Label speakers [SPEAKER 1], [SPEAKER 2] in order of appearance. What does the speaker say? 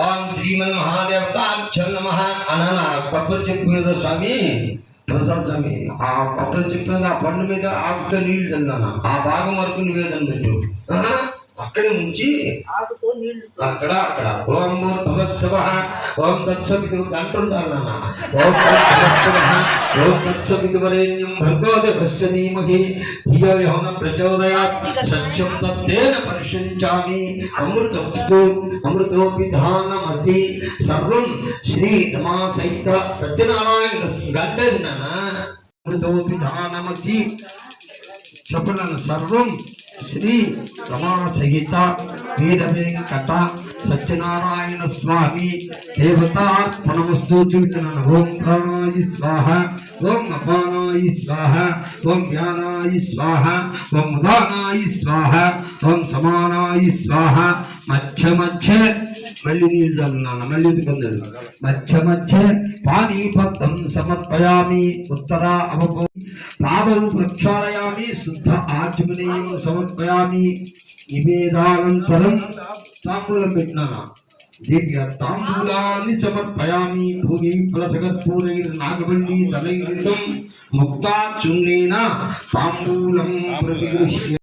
[SPEAKER 1] ఓం శ్రీమన్ మహాదేవతాభ్యం నమ అన్న కొబ్బరి చెప్పు మీద స్వామి ప్రసాద్ స్వామి ఆ కొబ్బరి చెప్పు మీద ఆ పండు మీద ఆకుతో నీళ్ళు తిన్నాను. ఆ భాగం వరకు నివేదన పెట్టు అక్కడే ఉంచి అక్కడ అక్కడ. ఓం భవస్వ ఓం తత్సవితు అంటుంటారు నాన్న. ఓం భవస్వ ఓం తత్సవితు వరేణ్యం భర్గోదే పశ్చదీమహి ధియో యౌన ప్రచోదయాత్. సత్యం తత్తేన పరిశుంచామి. అమృతస్తు అమృతోపి ధానమసి. సర్వం శ్రీ రమా సహిత సత్యనారాయణ గంటే నాన్న అమృతోపి ధానమసి. చెప్పనన్న సర్వం శ్రీ రమణ సహిత వీర వెంకట సత్యనారాయణ స్వామి దేవతార్పణమస్తు చూచునను ఓం ప్రాణాయ స్వాహ ఓం అపానాయ స్వాహ ఓం జ్ఞానాయ స్వాహ ఓం ఉదానాయ స్వాహ ఓం సమానాయ స్వాహ. మధ్య మధ్య మళ్ళీ నీళ్ళు అన్నాను మళ్ళీ ఎందుకందరు మధ్య మధ్య పానీపత్రం సమర్పయామి ఉత్తరా అవపో పాదం ప్రక్షాళయామి శుద్ధ ఆచమనీయం సమర్పయామి. నివేదానంతరం తాంబూలం పెట్టినాను? దివ్య తాంబూలాన్ని సమర్పయామి. భూమి ప్లసకర్పూరైర్ నాగవల్లి తలైతం ముక్తాచున్నేన తాంబూలం ప్రతిగృహ్య